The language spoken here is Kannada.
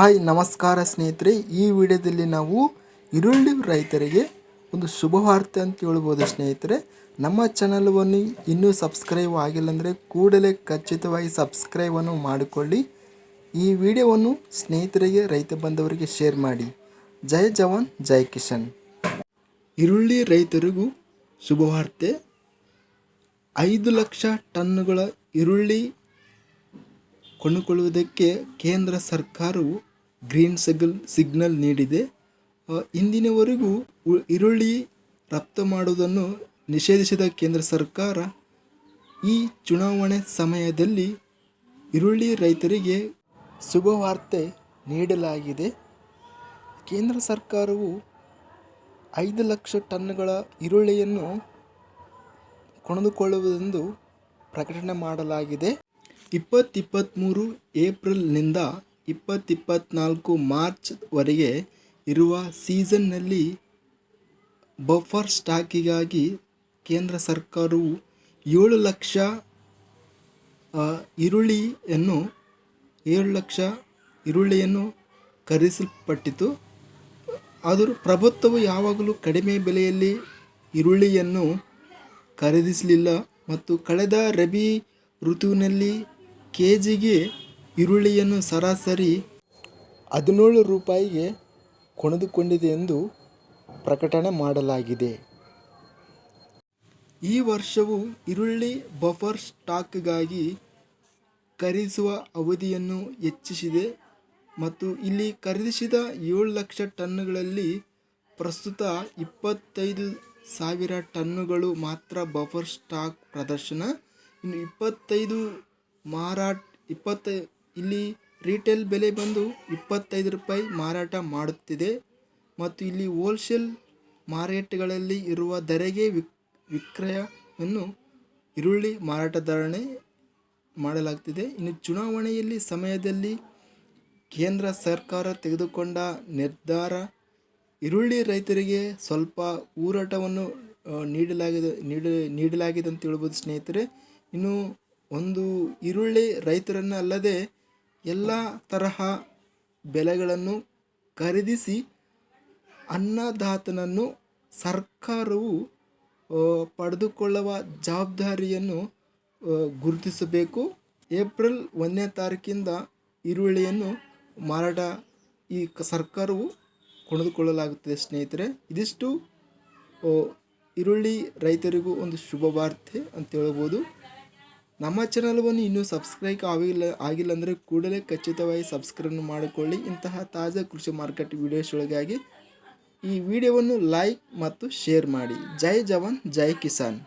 ಹಾಯ್, ನಮಸ್ಕಾರ ಸ್ನೇಹಿತರೆ. ಈ ವಿಡಿಯೋದಲ್ಲಿ ನಾವು ಈರುಳ್ಳಿ ರೈತರಿಗೆ ಒಂದು ಶುಭವಾರ್ತೆ ಅಂತ ಹೇಳ್ಬೋದು ಸ್ನೇಹಿತರೆ. ನಮ್ಮ ಚಾನಲ್ವನ್ನು ಇನ್ನೂ ಸಬ್ಸ್ಕ್ರೈಬ್ ಆಗಿಲ್ಲ ಅಂದರೆ ಕೂಡಲೇ ಖಚಿತವಾಗಿ ಸಬ್ಸ್ಕ್ರೈಬನ್ನು ಮಾಡಿಕೊಳ್ಳಿ. ಈ ವಿಡಿಯೋವನ್ನು ಸ್ನೇಹಿತರಿಗೆ, ರೈತ ಬಂದವರಿಗೆ ಶೇರ್ ಮಾಡಿ. ಜೈ ಜವಾನ್, ಜೈ ಕಿಶನ್ ಈರುಳ್ಳಿ ರೈತರಿಗೂ ಶುಭವಾರ್ತೆ. ಐದು ಲಕ್ಷ ಟನ್ನುಗಳ ಈರುಳ್ಳಿ ಕೊಂಡುಕೊಳ್ಳುವುದಕ್ಕೆ ಕೇಂದ್ರ ಸರ್ಕಾರವು ಗ್ರೀನ್ ಸಿಗಲ್ ಸಿಗ್ನಲ್ ನೀಡಿದೆ. ಇಂದಿನವರೆಗೂ ಈರುಳ್ಳಿ ರಫ್ತು ಮಾಡುವುದನ್ನು ನಿಷೇಧಿಸಿದ ಕೇಂದ್ರ ಸರ್ಕಾರ ಈ ಚುನಾವಣೆ ಸಮಯದಲ್ಲಿ ಈರುಳ್ಳಿ ರೈತರಿಗೆ ಶುಭವಾರ್ತೆ ನೀಡಲಾಗಿದೆ. ಕೇಂದ್ರ ಸರ್ಕಾರವು ಐದು ಲಕ್ಷ ಟನ್ಗಳ ಈರುಳ್ಳಿಯನ್ನು ಕೊಂಡುಕೊಳ್ಳುವುದೆಂದು ಪ್ರಕಟಣೆ ಮಾಡಲಾಗಿದೆ. ಇಪ್ಪತ್ತಿಪ್ಪತ್ತ್ಮೂರು ಏಪ್ರಿಲ್ನಿಂದ ಇಪ್ಪತ್ತಿಪ್ಪತ್ನಾಲ್ಕು ಮಾರ್ಚ್ವರೆಗೆ ಇರುವ ಸೀಸನ್ನಲ್ಲಿ ಬಫರ್ ಸ್ಟಾಕಿಗಾಗಿ ಕೇಂದ್ರ ಸರ್ಕಾರವು ಏಳು ಲಕ್ಷ ಈರುಳ್ಳಿಯನ್ನು ಏಳು ಲಕ್ಷ ಈರುಳ್ಳಿಯನ್ನು ಖರೀದಿಸಲ್ಪಟ್ಟಿತು ಆದರೂ ಪ್ರಭುತ್ವವು ಯಾವಾಗಲೂ ಕಡಿಮೆ ಬೆಲೆಯಲ್ಲಿ ಈರುಳ್ಳಿಯನ್ನು ಖರೀದಿಸಲಿಲ್ಲ. ಮತ್ತು ಕಳೆದ ರಬಿ ಋತುವಿನಲ್ಲಿ ಕೆ ಜಿಗೆ ಈರುಳ್ಳಿಯನ್ನು ಸರಾಸರಿ ಹದಿನೇಳು ರೂಪಾಯಿಗೆ ಕೊಂಡುಕೊಂಡಿದೆ ಎಂದು ಪ್ರಕಟಣೆ ಮಾಡಲಾಗಿದೆ. ಈ ವರ್ಷವು ಈರುಳ್ಳಿ ಬಫರ್ ಸ್ಟಾಕ್ಗಾಗಿ ಖರೀದಿಸುವ ಅವಧಿಯನ್ನು ಹೆಚ್ಚಿಸಿದೆ ಮತ್ತು ಇಲ್ಲಿ ಖರೀದಿಸಿದ ಏಳು ಲಕ್ಷ ಟನ್ನುಗಳಲ್ಲಿ ಪ್ರಸ್ತುತ ಇಪ್ಪತ್ತೈದು ಸಾವಿರ ಟನ್ನುಗಳು ಮಾತ್ರ ಬಫರ್ ಸ್ಟಾಕ್ ಪ್ರದರ್ಶನ, ಇನ್ನು ಇಪ್ಪತ್ತೈದು ಮಾರಾಟ, ಇಪ್ಪತ್ತ ಇಲ್ಲಿ ರಿಟೇಲ್ ಬೆಲೆ ಬಂದು ಇಪ್ಪತ್ತೈದು ರೂಪಾಯಿ ಮಾರಾಟ ಮಾಡುತ್ತಿದೆ. ಮತ್ತು ಇಲ್ಲಿ ಹೋಲ್ಸೇಲ್ ಮಾರ್ಕೆಟ್ಗಳಲ್ಲಿ ಇರುವ ದರೆಗೆ ವಿಕ್, ವಿಕ್ರಯವನ್ನು ಈರುಳ್ಳಿ ಮಾರಾಟಧಾರಣೆ ಮಾಡಲಾಗ್ತಿದೆ. ಇನ್ನು ಚುನಾವಣೆಯಲ್ಲಿ ಸಮಯದಲ್ಲಿ ಕೇಂದ್ರ ಸರ್ಕಾರ ತೆಗೆದುಕೊಂಡ ನಿರ್ಧಾರ, ಈರುಳ್ಳಿ ರೈತರಿಗೆ ಸ್ವಲ್ಪ ಊರಾಟವನ್ನು ನೀಡಲಾಗಿದೆ, ನೀಡ, ನೀಡಲಾಗಿದೆ ಅಂತ ಹೇಳ್ಬೋದು ಸ್ನೇಹಿತರೆ. ಇನ್ನು ಒಂದು ಈರುಳ್ಳಿ ರೈತರನ್ನು ಅಲ್ಲದೆ ಎಲ್ಲ ತರಹ ಬೆಲೆಗಳನ್ನು ಖರೀದಿಸಿ ಅನ್ನದಾತನನ್ನು ಸರ್ಕಾರವು ಪಡೆದುಕೊಳ್ಳುವ ಜವಾಬ್ದಾರಿಯನ್ನು ಗುರುತಿಸಬೇಕು. ಏಪ್ರಿಲ್ ಒಂದನೇ ತಾರೀಕಿಂದ ಈರುಳ್ಳಿಯನ್ನು ಮಾರಾಟ ಈ ಸರ್ಕಾರವು ಕೊಂಡುಕೊಳ್ಳಲಾಗುತ್ತದೆ ಸ್ನೇಹಿತರೆ. ಇದಿಷ್ಟು ಈರುಳ್ಳಿ ರೈತರಿಗೂ ಒಂದು ಶುಭ ವಾರ್ತೆ ಅಂತ ಹೇಳ್ಬೋದು. ನಮ್ಮ ಚಾನಲ್ವನ್ನು ಇನ್ನೂ ಸಬ್ಸ್ಕ್ರೈಬ್ ಆಗಿಲ್ಲ ಆಗಿಲ್ಲ ಅಂದರೆ ಕೂಡಲೇ ಖಚಿತವಾಗಿ ಸಬ್ಸ್ಕ್ರೈಬ್ ಮಾಡಿಕೊಳ್ಳಿ. ಇಂತಹ ತಾಜಾ ಕೃಷಿ ಮಾರ್ಕೆಟ್ ವಿಡಿಯೋಸ್ಗಳಿಗಾಗಿ ಈ ವಿಡಿಯೋವನ್ನು ಲೈಕ್ ಮತ್ತು ಶೇರ್ ಮಾಡಿ. ಜೈ ಜವಾನ್, ಜೈ ಕಿಸಾನ್.